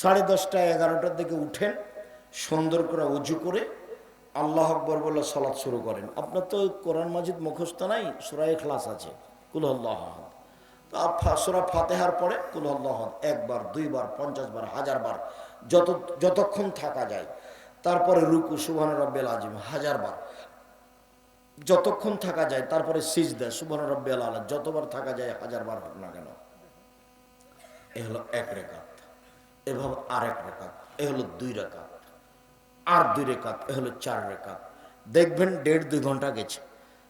সাড়ে দশটা এগারোটার দিকে উঠেন, সুন্দর করে উজু করে আল্লাহ আকবর বলে সলাৎ শুরু করেন। আপনার তো কোরআন মাজিদ মুখস্থ নাই সুরাই খ্লাস আছে। কুলহল্লাহ সুরা ফাতেহার পরে কুলহল্লাহ একবার, দুইবার, পঞ্চাশ বার, হাজার বার, যত, যতক্ষণ থাকা যায়। তারপরে রুকু সুবহান রব্বেল আজিম হাজার বার। যতক্ষণ থাকা যায়, তারপরে সিজ দেয় সুবহান রব্বেল আলা যতবার থাকা যায়, হাজার বার হোক না কেন। এ হলো এক রেখাত। এভাবে আর এক রেখাত, এ হলো দুই রেখাত, আর দুই রেখাত, এ হলো চার রেখাত। দেখবেন দেড় দুই ঘণ্টা গেছে।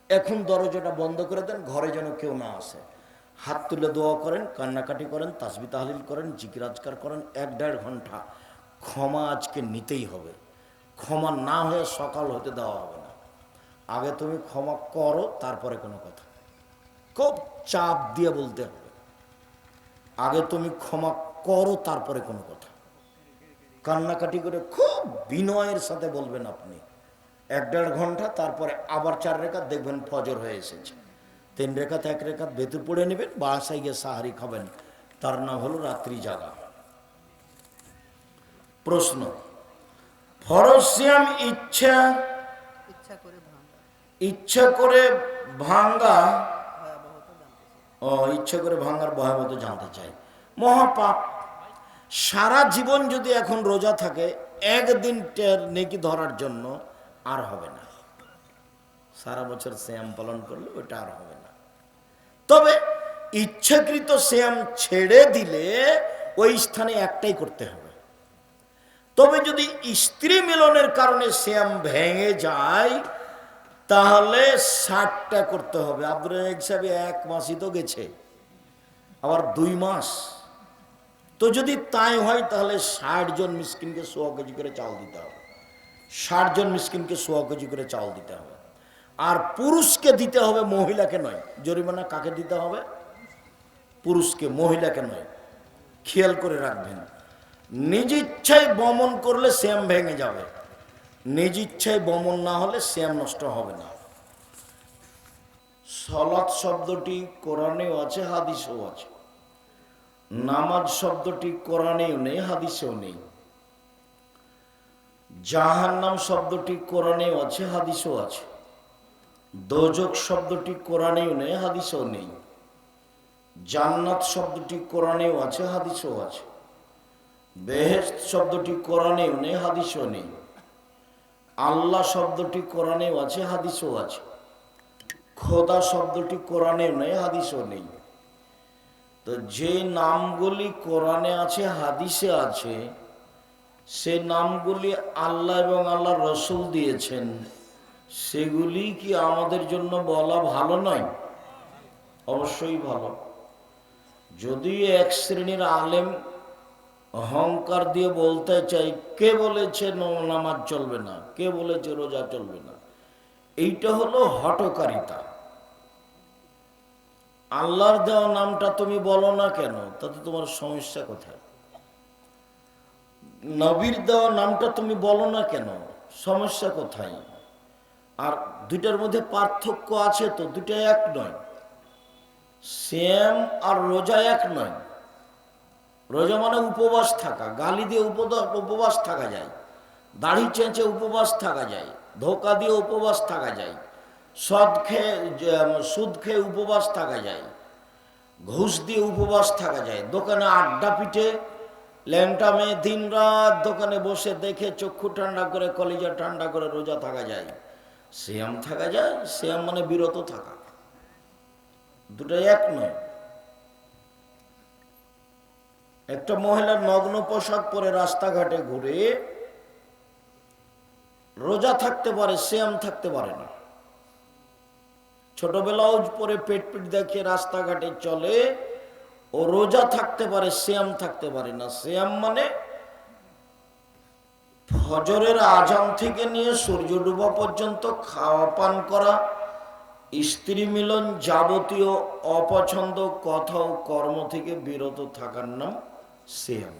এখন দরজাটা বন্ধ করে দেন, ঘরে যেন কেউ না আসে। হাত তুলে দোয়া করেন, কান্নাকাটি করেন, তাসবি তাহলিল করেন জিকিরাজকার করেন, এক দেড় ঘণ্টা। ক্ষমা আজকে নিতেই হবে। ক্ষমা না হয়ে সকাল হতে দেওয়া হবে না। আগে তুমি ক্ষমা করো, তারপরে কোনো কথা। খুব চাপ দিয়ে বলতে হবে। আগে তুমি ক্ষমা করো তারপরে কোনো কথা। কান্নাকাটি করে খুব বিনয়ের সাথে বলবেন আপনি। এক দেড় ঘণ্টা তারপরে আবার চার রেখা দেখবেন ফজর হয়ে এসেছে। তিন রেখাতে এক রেখাত ভেতর পড়ে নেবেন বাসায় গিয়ে সাহারি খাবেন। তার নাম হলো রাত্রি জাগা। প্রশ্ন ফরজ সিয়াম ইচ্ছা ইচ্ছা করে ভাঙা করে ভাঙ্গা ও ইচ্ছা করে ভাঙ্গার ভয়াবহ জানতে চাই। মহাপাপ। সারা জীবন যদি এখন রোজা থাকে, একদিন টের নেকি ধরার জন্য আর হবে না। সারা বছর শ্যাম পালন করলে ওটা আর হবে না। তবে ইচ্ছাকৃত শ্যাম ছেড়ে দিলে ওই স্থানে একটাই করতে হবে। তবে যদি স্ত্রী মিলনের কারণে শ্যাম ভেঙে যায়, তাহলে ষাটটা করতে হবে। আব্দুল সাহেব, এক মাসই তো গেছে। আবার দুই মাস। তো যদি তাই হয়, তাহলে ষাট জন মিসকিনকে সোয়া কেজি করে চাল দিতে হবে। ষাট জন মিসকিনকে সোয়া কেজি করে চাল দিতে হবে। আর পুরুষকে দিতে হবে, মহিলাকে নয়। জরিমানা কাকে দিতে হবে? পুরুষকে, মহিলাকে নয়। খেয়াল করে রাখবেন। নিজ ইচ্ছায় বমন করলে শ্যাম ভেঙে যাবে। নিজ ইচ্ছায় বমন না হলে শ্যাম নষ্ট হবে না। সলাৎ শব্দটি কোরআনেও আছে, হাদিসও আছে। নামাজ শব্দটি কোরআনেও নেই, হাদিসেও নেই। জাহান্নাম শব্দটি কোরআনেও আছে, হাদিসেও আছে। দোজক শব্দটি কোরআনেও নেই, হাদিসেও নেই। জান্নাত শব্দটি কোরআনেও আছে, হাদিসেও আছে। বেহেস্ত শব্দটি কোরআনেও নেই, হাদিসেও নেই। আল্লাহ শব্দটি কোরআনেও আছে, হাদিসেও আছে। খোদা শব্দটি কোরআনেও নেই, হাদিসেও নেই। তো যে নামগুলি কোরআনে আছে, হাদিসে আছে, সে নামগুলি আল্লাহ এবং আল্লাহ রসুল দিয়েছেন, সেগুলি কি আমাদের জন্য বলা ভালো নয়? অবশ্যই ভালো। যদি এক শ্রেণির আলেম অহংকার দিয়ে বলতে চাই কে বলেছে নামাজ চলবে না? কে বলেছে রোজা চলবে না? এইটা হলো হটকারিতা আল্লাহর দেওয়া নামটা তুমি বলো না কেন, তাতে তোমার সমস্যা কোথায়? নবীর দেওয়া নামটা তুমি বলো না কেন, সমস্যা কোথায়? আর দুইটার মধ্যে পার্থক্য আছে তো দুটা এক নয়। শ্যাম আর রোজা এক নয়। রোজা মানে উপবাস থাকা, গালি দিয়ে উপবাস থাকা যায়, দাড়ি চেঁচে উপবাস থাকা যায়, ধোকা দিয়ে উপবাস থাকা যায়। সদ খেয়ে সুদ খেয়ে উপবাস থাকা যায়, ঘুষ দিয়ে উপবাস থাকা যায়। দোকানে আড্ডা পিঠে ল্যাংটা মেয়ে দিন রাত দোকানে বসে দেখে চক্ষু ঠান্ডা করে, কলিজা ঠান্ডা করে রোজা থাকা যায়। শ্যাম থাকা যায়, শ্যাম মানে বিরত থাকা। দুটাই এক নয়। একটা মহিলার নগ্ন পোশাক পরে রাস্তাঘাটে ঘুরে, রোজা থাকতে পারে, শ্যাম থাকতে পারে না। ছোট ব্লাউজ পরে পেট পিট দেখিয়ে রাস্তাঘাটে চলে, ও রোজা থাকতে পারে শ্যাম থাকতে পারে না। শ্যাম মানে ফজরের আজান থেকে নিয়ে সূর্য ডুবা পর্যন্ত খাওয়া, পান করা, স্ত্রী মিলন যাবতীয় অপছন্দ কথা ও কর্ম থেকে বিরত থাকার নাম শ্যাম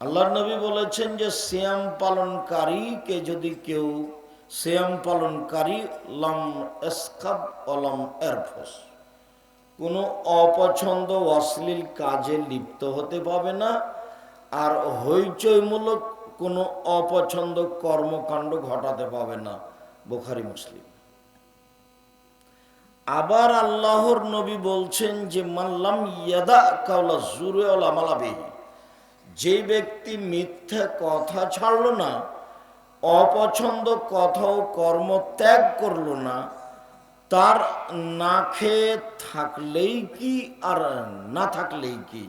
আল্লাহ নবী বলেছেন যে শ্যাম পালনকারীকে যদি কেউ শ্যাম পালনকারী লম এসকাব অলম এরফস। কোনো অপছন্দ অশ্লীল কাজে লিপ্ত হতে পাবে না, আর হইচইমূলক কোনো অপছন্দ কর্মকাণ্ড ঘটাতে পাবে না, বোখারি মুসলিম। আবার আল্লাহর নবী বলছেন যে মাল্লাম ইয়াদা কাউলা জুরে মালাবেহি। যে ব্যক্তি মিথ্যা কথা ছাড়লো না অপছন্দ কথা ও কর্ম ত্যাগ করল না, তার না খেয়ে থাকলেই কি আর না থাকলেই কি?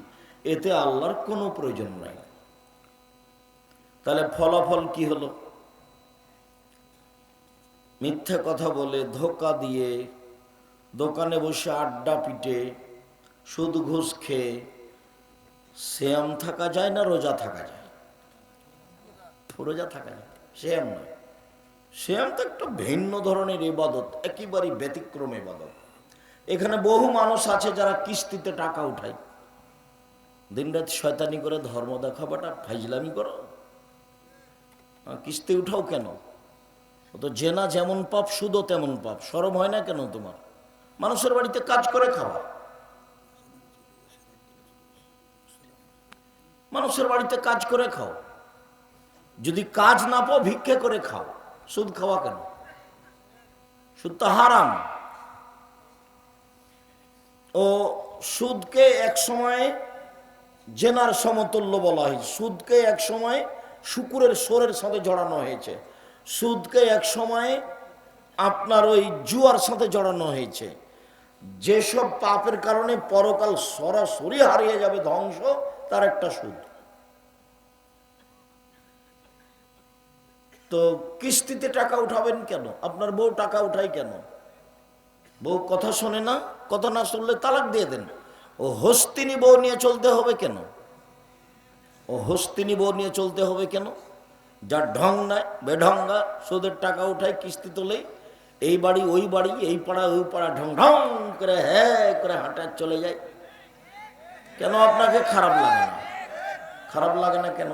এতে আল্লাহর কোনো প্রয়োজন নাই। তাহলে ফলাফল কি হলো? মিথ্যা কথা বলে ধোকা দিয়ে দোকানে বসে আড্ডা পিটে, সুদ ঘুষ খেয়ে, শ্যাম থাকা যায় না, রোজা থাকা যায়? রোজা থাকা যায়। শ্যাম নয়। শ্যাম তো একটা ভিন্ন ধরনের ইবাদত, একেবারেই ব্যতিক্রম ইবাদত। এখানে বহু মানুষ আছে যারা কিস্তিতে টাকা উঠায়। দিনরাত শয়তানি করে ধর্ম দেখাবাটা, ফাইজলামি করো। কিস্তি উঠাও কেন? তো জেনা যেমন পাপ, সুদও তেমন পাপ, সরম হয় না কেন তোমার? মানুষের বাড়িতে কাজ করে খাওয়া। মানুষের বাড়িতে কাজ করে খাও। যদি কাজ না পাও, ভিক্ষে করে খাও। সুদ খাওয়া কেন? সুদ তো হারাম। ও সুদকে এক সময় জেনার সমতুল্য বলা হয়েছে। সুদকে এক সময় শুকুরের সোরের সাথে জড়ানো হয়েছে। সুদকে এক সময় আপনার ওই জুয়ার সাথে জড়ানো হয়েছে। যেসব পাপের কারণে পরকাল সরাসরি হারিয়ে যাবে ধ্বংস, তার একটা সুদ। তো কিস্তিতে টাকা উঠাবেন কেন? আপনার বউ টাকা উঠায় কেন? বউ কথা শোনে না, কথা না শুনলে তালাক দিয়ে দেন। ও হস্তিনী বউ নিয়ে চলতে হবে কেন? ও হস্তিনী বউ নিয়ে চলতে হবে কেন? যার ঢং নাই, বেঢঙ্গা, সুদের টাকা উঠায় কিস্তি তোলে, এই বাড়ি, ওই বাড়ি, এই পাড়া, ওই পাড়া, ঢং ঢং করে হ্যাঁ করে হাঁটা চলে যায়। কেন আপনাকে খারাপ লাগে না? খারাপ লাগে না কেন?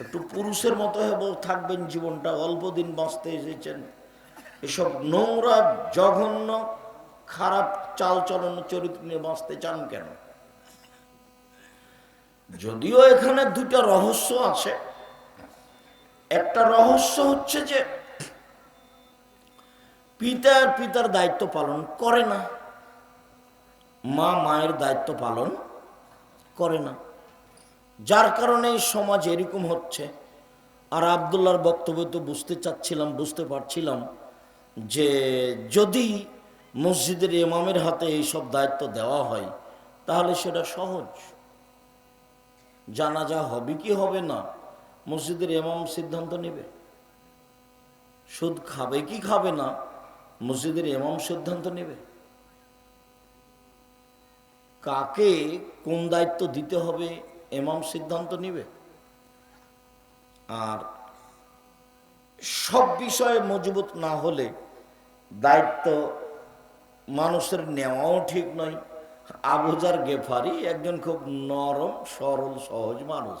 একটু পুরুষের মতো হয়ে থাকবেন জীবনটা, অল্প দিন বাঁচতে এসেছেন। এসব নোংরা, জঘন্য, খারাপ চাল চলন চরিত্র নিয়ে বাঁচতে চান কেন? যদিও এখানে দুটা রহস্য আছে। একটা রহস্য হচ্ছে যে পিতার পিতার দায়িত্ব পালন করে না। মা মায়ের দায়িত্ব পালন করে না। যার কারণে সমাজ এরকম হচ্ছে। আর আবদুল্লাহর বক্তব্য তো বুঝতে চাচ্ছিলাম, বুঝতে পারছিলাম যে যদি মসজিদের ইমামের হাতে এইসব দায়িত্ব দেওয়া হয়, তাহলে সেটা সহজ। জানাজা হবে কি হবে না, মসজিদের ইমাম সিদ্ধান্ত নেবে। সুদ খাবে কি খাবে না, মসজিদের ইমাম সিদ্ধান্ত নেবে। কাকে কোন দায়িত্ব দিতে হবে এমাম সিদ্ধান্ত নিবে। আর সব বিষয়ে মজবুত না হলে দায়িত্ব মানুষের নেওয়াও ঠিক নয়। আবুজার গেফারি একজন খুব নরম, সরল, সহজ মানুষ।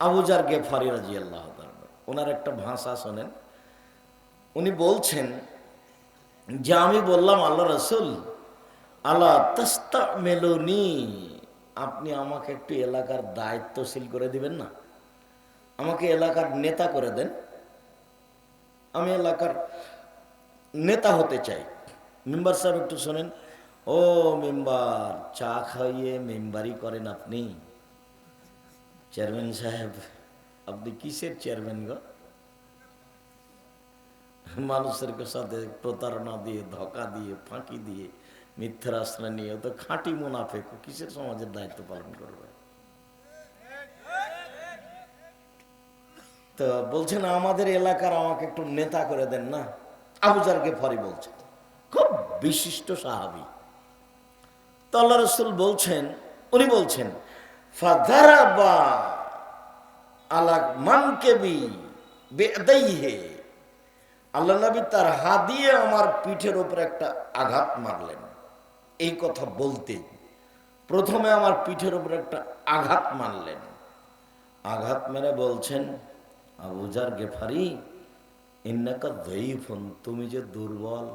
আবুজার গেফারি রাজি আল্লাহ ওনার একটা ভাষা শোনেন। উনি বলছেন যে আমি বললাম, আল্লাহ রসুল আল্লাহ তস্তা মেলুনি আপনি আমাকে একটু এলাকার দায়িত্বশীল করে দিবেন না? আমাকে এলাকার নেতা করে দেন। আমি এলাকার নেতা হতে চাই। মেম্বার সাহেব একটু শোনেন। ও মেম্বার, চা খাইয়ে মেম্বারই করেন আপনি। চেয়ারম্যান সাহেব, আপনি কিসের চেয়ারম্যান গো? মানুষের সাথে প্রতারণা দিয়ে, ধোকা দিয়ে, ফাঁকি দিয়ে মিথ্যার আশ্রয় নিয়ে তো খাঁটি মুনাফেক কিসের সমাজের দায়িত্ব পালন করবে? তো বলছেন, আমাদের এলাকার আমাকে একটু নেতা করে দেন না? আবুজারকে ফরি বলছেন খুব বিশিষ্ট সাহাবি। তো আল্লাহ রসুল বলছেন, উনি বলছেন আল্লাহ নবী তার হাত দিয়ে আমার পিঠের উপর একটা আঘাত মারলেন। এই কথা বলতে প্রথমে আমার পিঠের উপর একটা আঘাত মারলেন। আঘাত মেরে বলছেন আবুজার গেফারি, ইন্নাকা তুমি যে দুর্বল।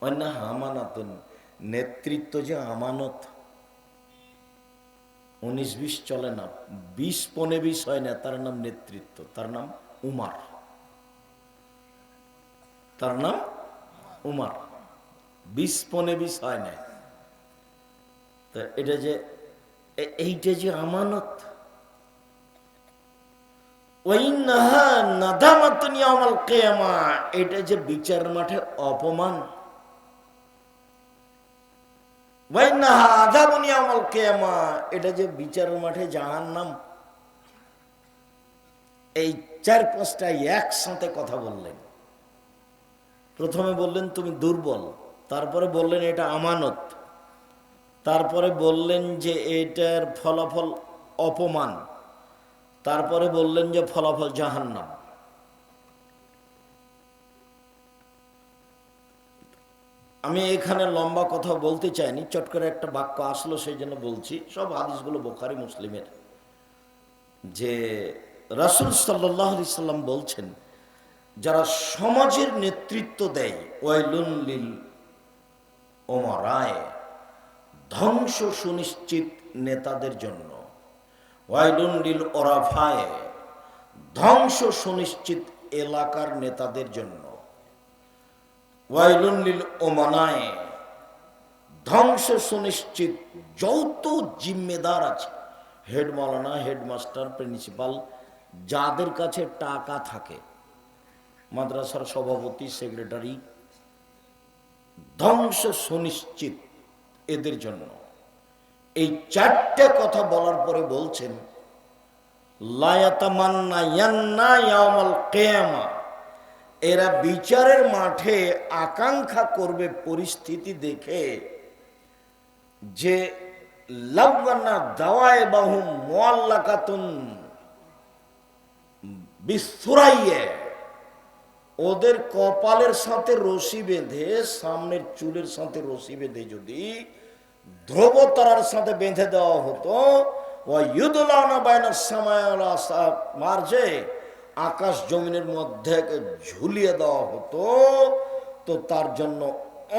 অন্য নেতৃত্ব যে আমানত। উনিশ বিশ চলে না, বিশ পনে বিশ হয় না, তার নাম নেতৃত্ব, তার নাম উমার। তার নাম উমার। বিশ পনে বিশ হয় না এটা যে এইটা যে আমানত। এটা যে বিচার মাঠে অপমান। এটা যে বিচার মাঠে জাহান্নাম। এই চার পাঁচটা একসাথে কথা বললেন। প্রথমে বললেন, তুমি দুর্বল। তারপরে বললেন, এটা আমানত। তারপরে বললেন যে, এটার ফলাফল অপমান। তারপরে বললেন যে, ফলাফল জাহান্নাম। আমি এখানে লম্বা কথা বলতে চাইনি, চট করে একটা বাক্য আসলো সেই জন্য বলছি। সব হাদিসগুলো বোখারি মুসলিমের। যে রাসুল সাল্লাহ সাল্লাম বলছেন, যারা সমাজের নেতৃত্ব দেয়, ওয়াইলুন লিল ওমরায় ধ্বংস সুনিশ্চিত নেতাদের জন্য। ওয়াইলুন লিল ওরাফায়, ধ্বংস সুনিশ্চিত এলাকার নেতাদের জন্য। ওয়াইলুন লিল ওমানায়, ধ্বংস সুনিশ্চিত যত জিম্মেদার আছে। হেড মৌলানা হেডমাস্টার প্রিন্সিপাল, যাদের কাছে টাকা থাকে। মাদ্রাসার সভাপতি, সেক্রেটারি ধ্বংস সুনিশ্চিত এদের জন্য। এই চারটে কথা বলার পরে বলছেন এরা বিচারের মাঠে আকাঙ্ক্ষা করবে পরিস্থিতি দেখে যে লাউগানা দাওয়ায় বাহু মোয়াল্লাকাতুন বিস্তুরাইয়ে ওদের কপালের সাথে রশি বেঁধে, সামনের চুলের সাথে রশি বেঁধে যদি ধ্রুবতারার সাথে বেঁধে দেওয়া হতো মার্জে আকাশ জমিনের মধ্যে ঝুলিয়ে দেওয়া হতো, তো তার জন্য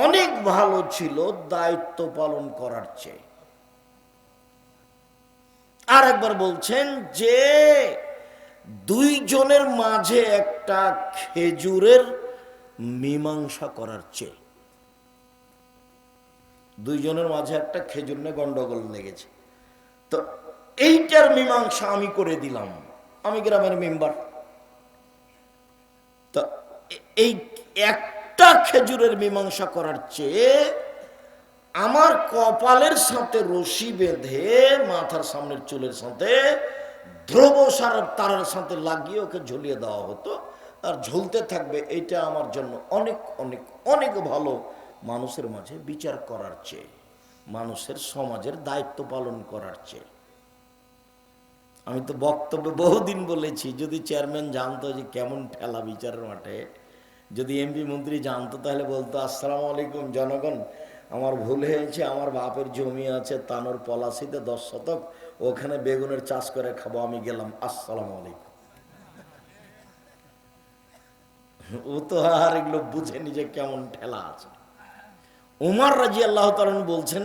অনেক ভালো ছিল দায়িত্ব পালন করার চেয়ে। আর একবার বলছেন যে দুইজনের মাঝে একটা খেজুরের মীমাংসা করার চেয়ে। দুইজনের মাঝে একটা খেজুর নিয়ে গন্ডগোল লেগেছে। তো এইটার মীমাংসা আমি করে দিলাম। আমি গ্রামের মেম্বার। তো এই একটা খেজুরের মীমাংসা করার চেয়ে আমার কপালের সাথে রশি বেঁধে মাথার সামনের চুলের সাথে ধ্রুব সারের তারার সাথে লাগিয়ে ওকে ঝুলিয়ে দেওয়া হতো। আর ঝুলতে থাকবে এটা আমার জন্য অনেক অনেক অনেক ভালো মানুষের মাঝে বিচার করার চেয়ে, মানুষের সমাজের দায়িত্ব পালন করার চেয়ে। আমি তো বক্তব্যে বহুদিন বলেছি, যদি চেয়ারম্যান জানতো যে কেমন ঠেলা বিচারের মাঠে, যদি এমপি মন্ত্রী জানতো তাহলে বলতো, আসসালামু আলাইকুম জনগণ, আমার ভুল হয়েছে, আমার বাপের জমি আছে, তানোর পলাশিতে দশ শতক ওখানে বেগুনের চাষ করে খাব, আমি গেলাম, আসসালাম আলাইকুম। ও তো আর এগুলো বুঝেনি যে কেমন ঠেলা আছে। উমার রাজি আল্লাহ বলছেন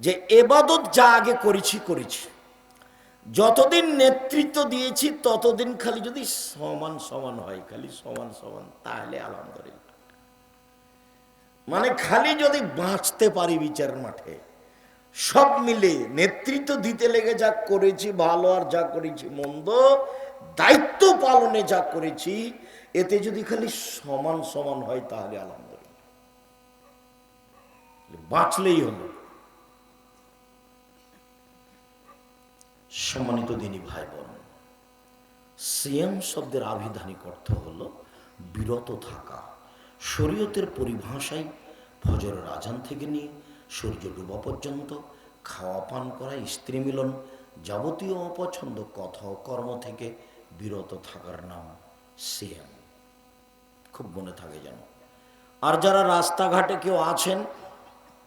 যে, এবাদত যা আগে করেছি করেছি। যতদিন নেতৃত্ব দিয়েছি, ততদিন খালি যদি সমান সমান হয়, খালি সমান সমান, তাহলে আলহামদুলিল্লাহ। মানে খালি যদি বাঁচতে পারি বিচার মাঠে সব মিলে নেতৃত্ব দিতে লেগে যা করেছি, ভালো আর যা করেছি, মন্দ, দায়িত্ব পালনে যা করেছি, এতে যদি খালি সমান সমান হয় তাহলে আলহামদুলিল্লাহ। বাঁচলেই হলো। সম্মানিত দিনী ভাই বোন সিএম শব্দের আবিধানিক অর্থ হলো বিরত থাকা। শরীয়তের পরিভাষায় ফজরের আজান থেকে নিয়ে সূর্য ডুবা পর্যন্ত, খাওয়া পান করা, স্ত্রী মিলন যাবতীয় অপছন্দ, কথা কর্ম থেকে বিরত থাকার নাম সিএম খুব মনে থাকে যেন। আর যারা রাস্তাঘাটে কেউ আছেন,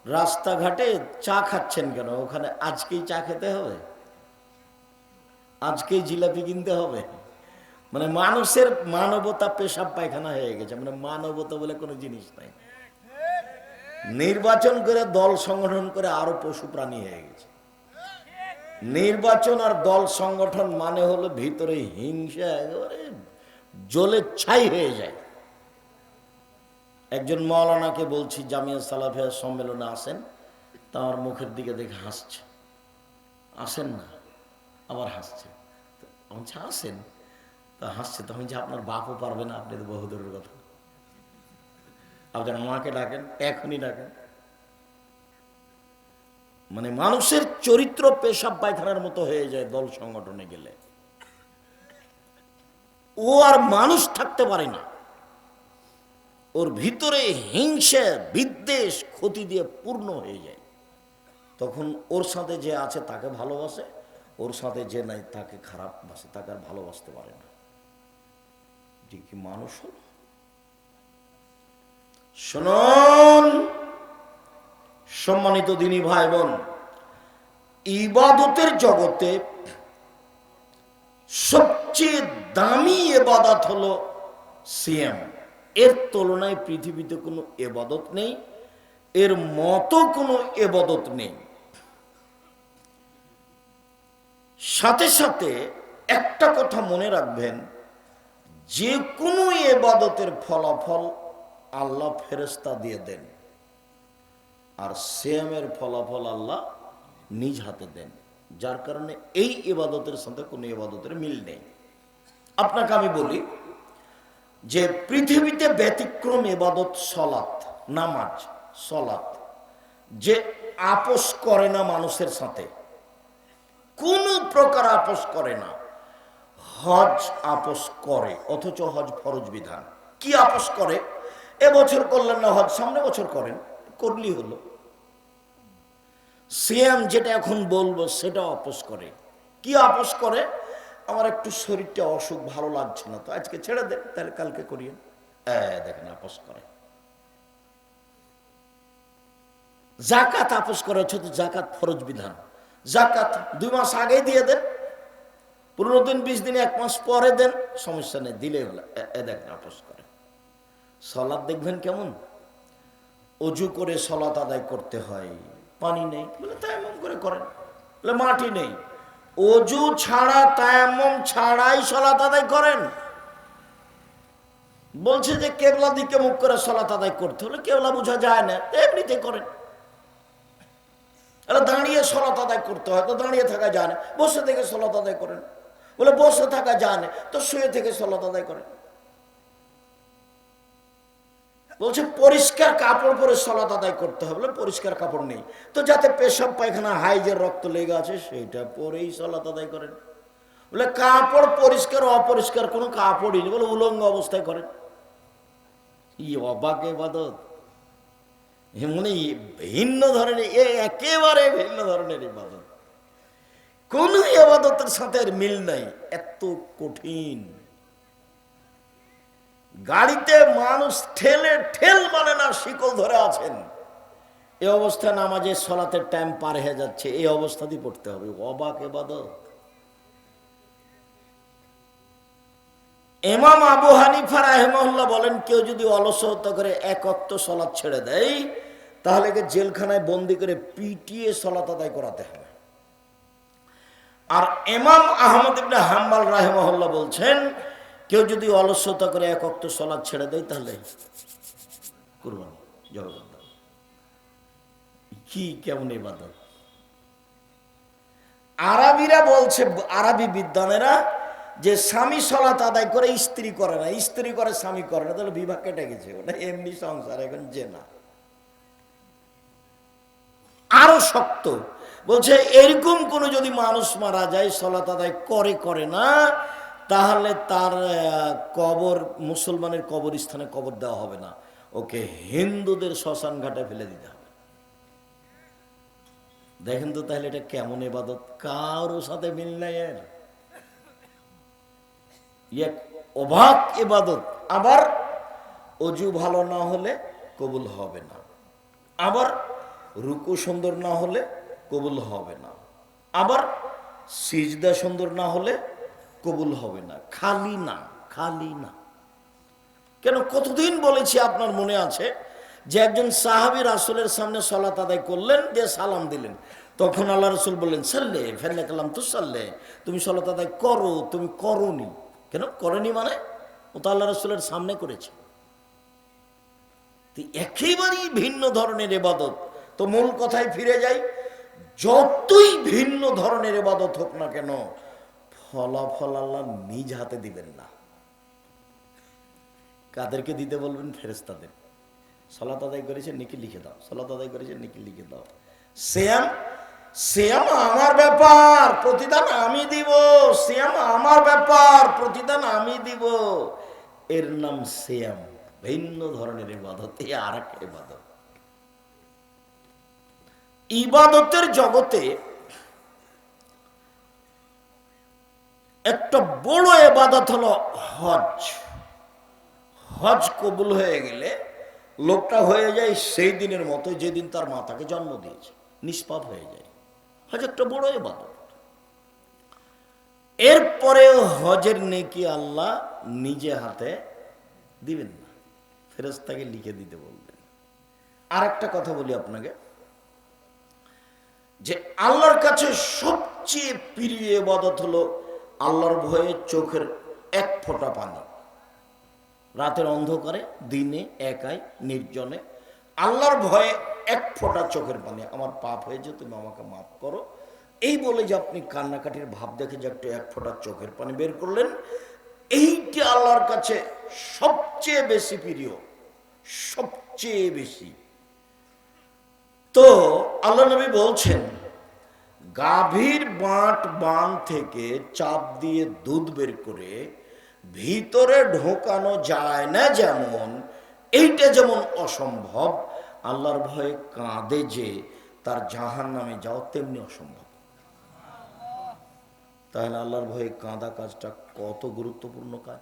রাস্তাঘাটে চা খাচ্ছেন কেন? ওখানে আজকেই চা খেতে হবে? আজকেই জিলাপি কিনতে হবে? মানে মানুষের মানবতা পেশাব পায়খানা হয়ে গেছে। মানে মানবতা বলে কোনো জিনিস নাই। নির্বাচন করে দল সংগঠন করে আরও পশু প্রাণী হয়ে গেছে। নির্বাচন আর দল সংগঠন মানে হলো ভিতরে হিংসা একেবারে জ্বলে ছাই হয়ে যায়। একজন মৌলানাকে বলছি জামিয়া সালাফিয়া সম্মেলনে আসেন তা আমার মুখের দিকে দেখে হাসছে। আসেন না আবার হাসছে। আমি বলছি, আসেন। তা হাসছে তখন যে আপনার বাপও পারবে না আপনি তো বহুদূরের কথা। আপনি আমাকে ডাকেন, এখনই ডাকেন। মানে মানুষের চরিত্র পেশাব পায়খানার মতো হয়ে যায় দল সংগঠনে গেলে। ও আর মানুষ থাকতে পারে না। ওর ভিতরে হিংসা, বিদ্বেষ, ক্ষতি দিয়ে পূর্ণ হয়ে যায়। তখন ওর সাথে যে আছে তাকে ভালোবাসে, ওর সাথে যে নাই তাকে খারাপ বাসে, তাকে আর ভালোবাসতে পারে না। যে কি মানুষ হল? শুনুন। সম্মানিত দিনী ভাই বোন ইবাদতের জগতে সবচেয়ে দামি এবাদত হলো সিএম এর তুলনায় পৃথিবীতে কোনো এবাদত নেই, এর মতো কোনো এবাদত নেই। সাথে সাথে একটা কথা মনে রাখবেন, যে কোনো এবাদতের ফলাফল আল্লাহ ফেরেস্তা দিয়ে দেন। আর সিএমের ফলাফল আল্লাহ নিজ হাতে দেন। যার কারণে এই ইবাদতের সাথে কোনো ইবাদতের মিল নেই। আপনাকে আমি বলি যে পৃথিবীতে ব্যতিক্রম এবাদত সলাত নামাজ সলাত যে আপোষ করে না মানুষের সাথে, কোনো প্রকার আপোষ করে না। হজ আপোষ করে, অথচ হজ ফরজ বিধান। কি আপোষ করে? এবছর করলেন না হজ সামনে বছর করেন করলি হলো। সিএম যেটা এখন বলব সেটা আপোষ করে। কি আপোষ করে? আমার একটু শরীরটা অসুখ, ভালো লাগছে না তো, আজকে ছেড়ে দেন, তাহলে কালকে করিয়েন। দেখেন, আপোষ করে। জাকাত আপোষ করে হচ্ছে জাকাত ফরজ বিধান। জাকাত দুই মাস আগে দিয়ে দেন, পনেরো দিন, বিশ দিন, এক মাস পরে দেন, সমস্যা নেই দিলে হলো। দেখেন, আপোষ করে। সলাদ দেখবেন কেমন? অজু করে সলাত আদায় করতে হয়। পানি নেই। বলে, তায়াম্মম করে করেন। বলে, মাটি নেই। অজু ছাড়া, তায়াম্মম ছাড়াই সলাত আদায় করেন। বলছে যে, কেবলা দিকে মুখ করে সলাত আদায় করতে হলে কেবলা বোঝা যায় না। এমনিতে করেন। আরে দাঁড়িয়ে সলাত আদায় করতে হয়, তো দাঁড়িয়ে থাকা যায় না। বসে থেকে সলাত আদায় করেন। বলে, বসে থাকা যায় না, তো শুয়ে থেকে সলাত আদায় করেন। বলছে, পরিষ্কার কাপড় পরে সলাত আদায় করতে হবে। পরিষ্কার কাপড় নেই। তো যাতে পেশাব পায়খানা হাইজের রক্ত লেগে আছে সেইটা পরেই সলাত আদায় করেন। বলে, কাপড় পরিষ্কার, অপরিষ্কার, কোনো কাপড়ই নেই। বলে, উলঙ্গ অবস্থায় করেন। ই অবাক এবাদত মানে ভিন্ন ধরনের, এ একেবারে ভিন্ন ধরনের ইবাদত। কোন ইবাদতের সাথে মিল নাই, এত কঠিন। গাড়িতে মানুষ ঠেলে, ঠেল মানে না শিকল ধরে আছেন। এই অবস্থায় নামাজের সলাতের টাইম পার হয়ে যাচ্ছে এই অবস্থাতেই পড়তে হবে। অবাক এবাদত। এমাম আবু হানিফা রাহেমহল্লা বলেন, কেউ যদি অলসতা করে এক অক্ত সলাৎ ছেড়ে দেয়, তাহলে জেলখানায় বন্দি করে পিটিয়ে সলাত আদায় করাতে হবে। আর এমাম আহমদ ইবনে হাম্বাল রাহেমহল্লা বলছেন কেউ যদি অলসতা করে এক অক্ত সলাৎ ছেড়ে দেয়, তাহলে কুরবানি জবাব কি, কেমন ইবাদত? আরবিরা বলছে, আরবি বিদ্বানেরা যে স্বামী সলাত আদায় করে, স্ত্রী করে না। স্ত্রী করে, স্বামী করে না, তাহলে বিভাগ কেটে গেছে। ওটা এমনি সংসার, এখন যে না। আরও শক্ত। বলছে, এরকম কোনো যদি মানুষ মারা যায় সলাত আদায় করে করে না তাহলে তার কবর, মুসলমানের কবরস্থানে কবর দেওয়া হবে না। ওকে হিন্দুদের শ্মশান ঘাটে ফেলে দিতে হবে। দেখেন তো তাহলে এটা কেমন এবাদত কারও সাথে মিল নাই এর। এক এবাদত আবার অজু ভালো না হলে কবুল হবে না। আবার রুকু সুন্দর না হলে কবুল হবে না। আবার সিজদা সুন্দর না হলে কবুল হবে না, খালি না খালি না। কেন কতদিন বলেছি আপনার মনে আছে? যে একজন সাহাবি রাসুলের সামনে সলাত আদায় করলেন, দিয়ে সালাম দিলেন। তখন আল্লাহ রসুল বললেন, সাল্লে ফেললে কালাম তো সাল্লে তুমি সলাত আদায় করো, তুমি করনি। কেন? করনি মানে? ও তো আল্লাহ রসুলের সামনে করেছে। একেবারেই ভিন্ন ধরনের এবাদত তো মূল কথায় ফিরে যাই, যতই ভিন্ন ধরনের এবাদত হোক না কেন ফলাফল আল্লাহ নিজ হাতে দিবেন না। কাদেরকে দিতে বলবেন? ফেরেস্তাদের সলাত আদায় করেছে, নিকি লিখে দাও। সলাত আদায় করেছে, নিকি লিখে দাও। শ্যাম শ্যাম আমার ব্যাপার, প্রতিদান আমি দিব। শ্যাম আমার ব্যাপার, প্রতিদান আমি দিব। এর নাম শ্যাম ভিন্ন ধরনের ইবাদত আর এক ইবাদত। ইবাদতের জগতে একটা বড় এবাদত হলো হজ। হজ কবুল হয়ে গেলে লোকটা হয়ে যায় সেই দিনের মতো যেদিন তার মাতাকে জন্ম দিয়েছে, নিষ্পাপ হয়ে যায়। হজ একটা বড় এবাদত। এরপরে হজের নেকি আল্লাহ নিজে হাতে দিবেন না। ফেরেস্তাকে লিখে দিতে বলবেন। আর একটা কথা বলি আপনাকে, যে আল্লাহর কাছে সবচেয়ে প্রিয় এবাদত হলো আল্লাহর ভয়ে চোখের এক ফোঁটা পানি। রাতের অন্ধকারে, দিনে একাই, নির্জনে। আল্লাহর ভয়ে এক ফোঁটা চোখের পানি। আমার পাপ হয়েছে, তুমি আমাকে মাফ করো। এই বলে যে আপনি কান্নাকাটির ভাব দেখে যে একটু এক ফোঁটা চোখের পানি বের করলেন, এইটি আল্লাহর কাছে সবচেয়ে বেশি প্রিয়, সবচেয়ে বেশি। তো আল্লাহ নবী বলছেন গাভীর বাঁট বান থেকে চাপ দিয়ে দুধ বের করে ভিতরে ঢোকানো যায় না যেমন, এইটা যেমন অসম্ভব, আল্লাহর ভয়ে কাঁদে যে তার জাহান নামে যাও তেমনি অসম্ভব। তাহলে আল্লাহর ভয়ে কাঁদা কাজটা কত গুরুত্বপূর্ণ কাজ।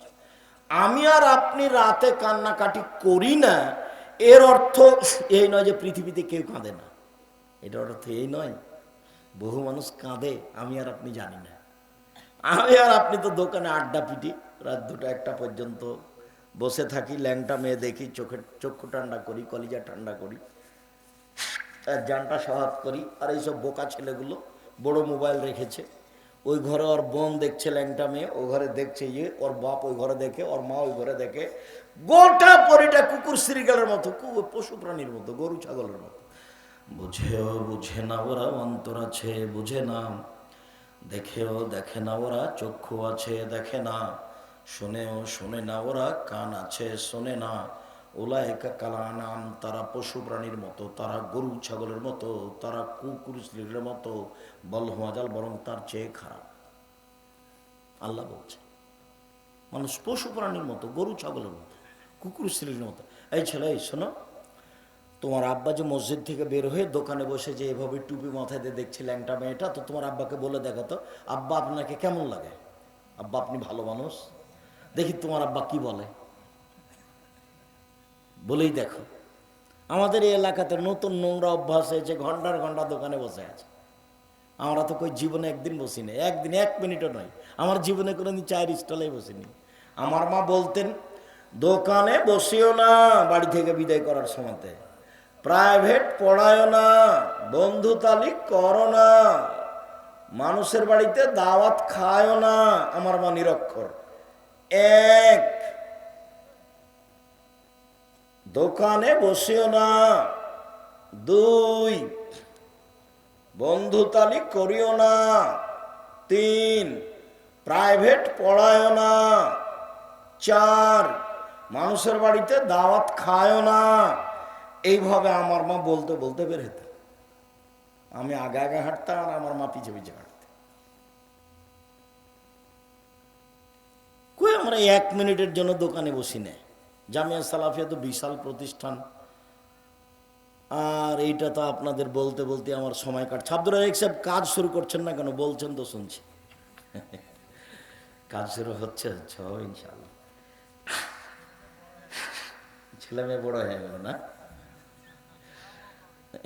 আমি আর আপনি রাতে কান্নাকাটি করি না, এর অর্থ এই নয় যে পৃথিবীতে কেউ কাঁদে না। এটার অর্থ এই নয় বহু মানুষ কাঁদে, আমি আর আপনি জানি না। আমি আর আপনি তো দোকানে আড্ডা পিটি, রাত দুটো একটা পর্যন্ত বসে থাকি, ল্যাংটা মেয়ে দেখি, চোখে, চক্ষু ঠান্ডা করি, কলিজা ঠান্ডা করি, আর জানটা স্বভাব করি, আর এইসব বোকা ছেলেগুলো বড় মোবাইল রেখেছে। ওই ঘরে ওর বোন দেখছে ল্যাংটা মেয়ে, ও ঘরে দেখছে ইয়ে ওর বাপ ওই ঘরে দেখে, ওর মা ওই ঘরে দেখে, গোটা পরিটা কুকুর শ্রীগালের মতো পশু প্রাণীর মতো, গরু ছাগলের মতো। বুঝেও বুঝে না ওরা অন্তর আছে, বুঝে না। দেখেও দেখে না ওরা, চক্ষু আছে দেখে না। শুনেও শুনে না ওরা, কান আছে শোনে না। ওলায়কা কালা নাম তারা পশু প্রাণীর মতো, তারা গরু ছাগলের মতো, তারা কুকুর স্ত্রীর মতো, বল মাজাল বরং তার চেয়ে খারাপ। আল্লাহ বলছে, মানুষ পশু প্রাণীর মতো, গরু ছাগলের মতো, কুকুর স্ত্রীর মতো। এই ছেলে, এই শোনো তোমার আব্বা যে মসজিদ থেকে বের হয়ে দোকানে বসে যে এভাবে টুপি মাথায় দিয়ে দেখছে ল্যাংটা মেয়েটা, তো তোমার আব্বাকে বলে দেখো তো, আব্বা আপনাকে কেমন লাগে? আব্বা আপনি ভালো মানুষ। দেখি তোমার আব্বা কি বলে। বলেই দেখো। আমাদের এই এলাকাতে নতুন নোংরা অভ্যাস হয়েছে ঘণ্টার ঘণ্টা দোকানে বসে আছে। আমরা তো কই জীবনে একদিন বসি না একদিন, এক মিনিটও নয়। আমার জীবনে কোনোদিন চায়ের স্টলে বসিনি। আমার মা বলতেন, দোকানে বসিও না, বাড়ি থেকে বিদায় করার সময়তে। প্রাইভেট পড়ায় না, বন্ধু তালিক করো না। মানুষের বাড়িতে দাওয়াত খায়ও না, আমার মা নিরক্ষর। এক, দোকানে বসিও না। দুই, বন্ধু তালিক করিও না। তিন, প্রাইভেট পড়ায়ও না। চার, মানুষের বাড়িতে দাওয়াত খায়ও না। এইভাবে আমার মা বলতে বলতে বের হতো আমি আগে আগে হাঁটতাম আর আমার মা পিছে পিছে হাঁটতে কই আমরা এক মিনিটের জন্য দোকানে বসি না জামিয়া সালাফিয়া তো বিশাল প্রতিষ্ঠান। আর এইটা তো আপনাদের বলতে বলতে আমার সময় কাটছে। আব্দুল রাজাক কাজ শুরু করছেন না কেন? বলছেন তো শুনছি। কাজ শুরু হচ্ছে হচ্ছে ইনশাল্লাহ ছেলে মেয়ে বড় হয়ে গেল না?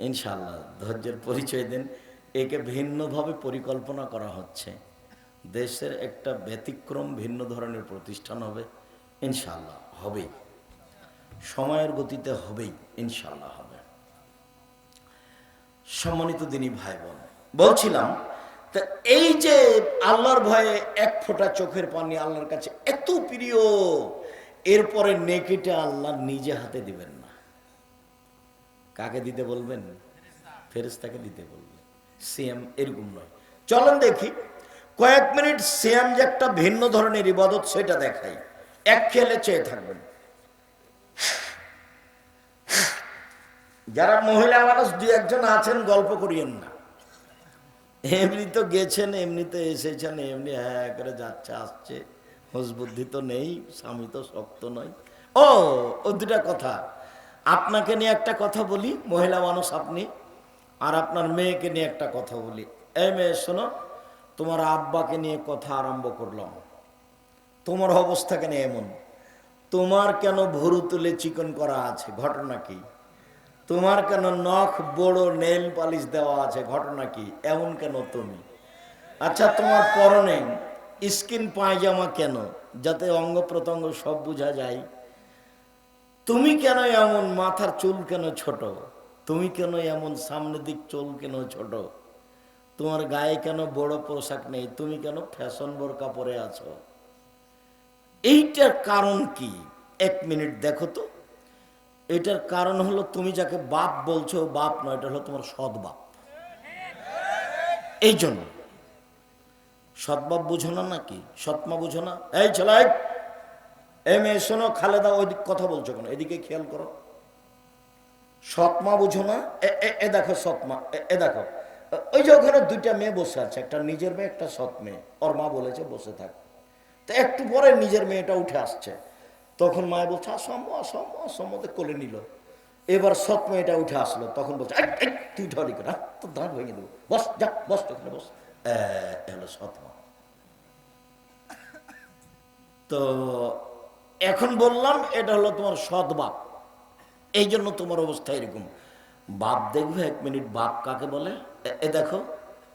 ইনশাল্লাহ ধৈর্যের পরিচয় দিন। একে ভিন্নভাবে পরিকল্পনা করা হচ্ছে। দেশের একটা ব্যতিক্রম ভিন্ন ধরনের প্রতিষ্ঠান হবে ইনশাল্লাহ হবেই সময়ের গতিতে হবেই ইনশাল্লাহ হবে। সম্মানিত দিনী ভাই বোন বলছিলাম, তা এই যে আল্লাহর ভয়ে এক ফোঁটা চোখের পানি আল্লাহর কাছে এত প্রিয়, এরপরে নেকিটা আল্লাহ নিজে হাতে দিবেন কাকে দিতে বলবেন? ফেরেস্তাকে দিতে বলবেন। সিএম এরকম নয়। চলেন দেখি, কয়েক মিনিট সিএম যে একটা ভিন্ন ধরনের ইবাদত, সেটা দেখাই। এক খেলে চেয়ে থাকবেন। যারা মহিলা মানুষ দু একজন আছেন, গল্প করিয়েন না। এমনি তো গেছেন এমনিতে এসেছেন, এমনি হ্যাঁ করে যাচ্ছে, আসছে। হোস বুদ্ধি তো নেই, স্বামী তো শক্ত নয়। ও ও দুটা কথা। আপনাকে নিয়ে একটা কথা বলি, মহিলা মানুষ আপনি, আর আপনার মেয়েকে নিয়ে একটা কথা বলি। এই মেয়ে, শোনো, তোমার আব্বাকে নিয়ে কথা আরম্ভ করলাম। তোমার অবস্থা কেন এমন? তোমার কেন ভরু তুলে চিকন করা আছে? ঘটনা কি? তোমার কেন নখ, বড়, নেল পালিশ দেওয়া আছে? ঘটনা কি? এমন কেন তুমি? আচ্ছা তোমার পরনে স্কিন পায়জামা কেন? যাতে অঙ্গ প্রত্যঙ্গ সব বোঝা যায়। তুমি কেন এমন মাথার চুল কেন ছোট? তুমি কেন এমন সামনের দিক চুল কেন ছোট? তোমার গায়ে কেন বড় পোশাক নেই? তুমি কেন ফ্যাশন বোরকা পরে আছো? এইটার কারণ কি? এক মিনিট দেখো তো। এটার কারণ হলো তুমি যাকে বাপ বলছো, বাপ নয়, এটা হলো তোমার সৎ বাপ। এই জন্য সৎবাপ বুঝো না নাকি? সৎমা বুঝো না? এই ছেলে এই মেয়ে শোনো খালেদা ওই কথা বলছো কেন? এদিকে খেয়াল করো। সৎমা বুঝো না এ- এ- এ দেখো সৎমা এ- এ দেখো। ওই যে ওখানে দুইটা মেয়ে বসে আছে একটা নিজের মেয়ে একটা সৎ মেয়ে। ওর মা বলেছে বসে থাক। তো একটু পরে নিজের মেয়েটা উঠে আসছে। তখন মায় বলছে আসম আসম অসম্মতে কোলে নিল। এবার সৎ মেয়েটা উঠে আসলো। তখন বলছে "এই, এই, তুই ঢলি করে তোর দাঁত ভেঙে দেবো। বস যা বস ওখানে বস। এ, এ হলো সৎ মা তো এখন বললাম, এটা হলো তোমার সৎ বাপ। এই জন্য তোমার অবস্থা এরকম। বাপ দেখবে, এক মিনিট বাপ কাকে বলে? এ- দেখো,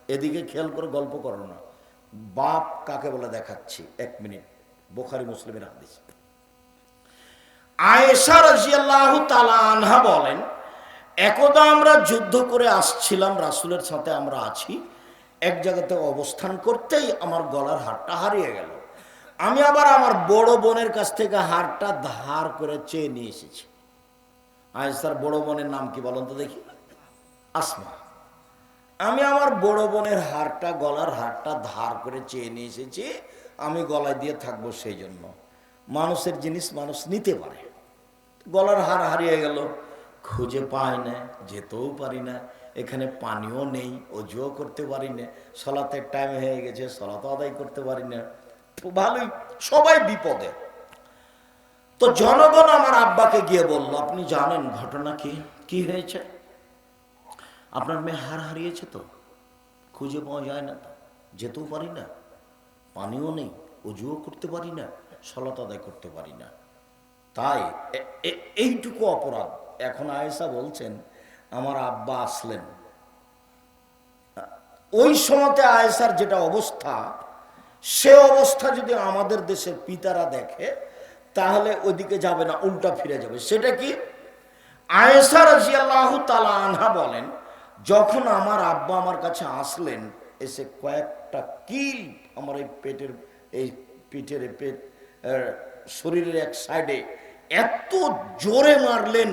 এদিকে খেয়াল করে গল্প করো না। বাপ কাকে বলে দেখাচ্ছি? এক মিনিট। বোখারি মুসলিমের হাদিস। আয়েশা রাজিয়াল্লাহু তাআলা আনহা বলেন, একদা আমরা যুদ্ধ করে আসছিলাম, রাসূলের সাথে আমরা আছি। এক জায়গাতে অবস্থান করতেই আমার গলার হারটা হারিয়ে গেল। আমি আবার আমার বড় বোনের কাছ থেকে হারটা ধার করে চেয়ে নিয়ে এসেছি। আয়েশার বড় বোনের নাম কি বলুন তো দেখি? আসমা। আমি আমার বড় বোনের হারটা, গলার হারটা ধার করে চেয়ে নিয়ে এসেছি, আমি গলায় দিয়ে থাকব সেই জন্য। মানুষের জিনিস মানুষ নিতে পারে। গলার হার হারিয়ে গেল, খুঁজে পাই না, যেতেও পারি না, এখানে পানিও নেই, অজুও করতে পারি না, সলাতের টাইম হয়ে গেছে, সলাত আদায় করতে পারি না। ভালোই, সবাই বিপদে। তো জনগণ আমার আব্বাকে গিয়ে বলল, আপনি জানেন ঘটনা কি? কি হয়েছে? আপনার মেয়ে হার হারিয়েছে তো? খুঁজে পাওয়া যায় না যেতেও পারি না। পানিও নেই, অজুও করতে পারি না, সলাত আদায় করতে পারি না। তাই এইটুকু অপরাধ। এখন আয়েশা বলছেন, আমার আব্বা আসলেন। ওই সময়তে আয়েশার যেটা অবস্থা সে অবস্থা যদি আমাদের দেশের পিতারা দেখে, তাহলে ওইদিকে যাবে না, উল্টা ফিরে যাবে। সেটা কি? আয়েশা রাজিয়াল্লাহু তালা আনহা বলেন, যখন আমার আব্বা আমার কাছে আসলেন, এসে কয়েকটা কিল আমার এই পেটের, এই পিঠের পেট শরীরের এক সাইডে এত জোরে মারলেন,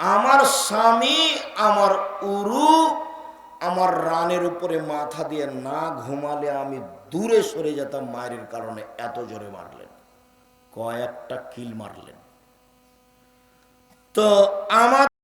আমার স্বামী, আমার উরু, আমার রানের উপরে মাথা দিয়ে না ঘুমালে আমি দূরে সরে যেতাম মায়ের কারণে এত জোরে মারলেন। কয়েকটা কিল মারলেন। তো আমার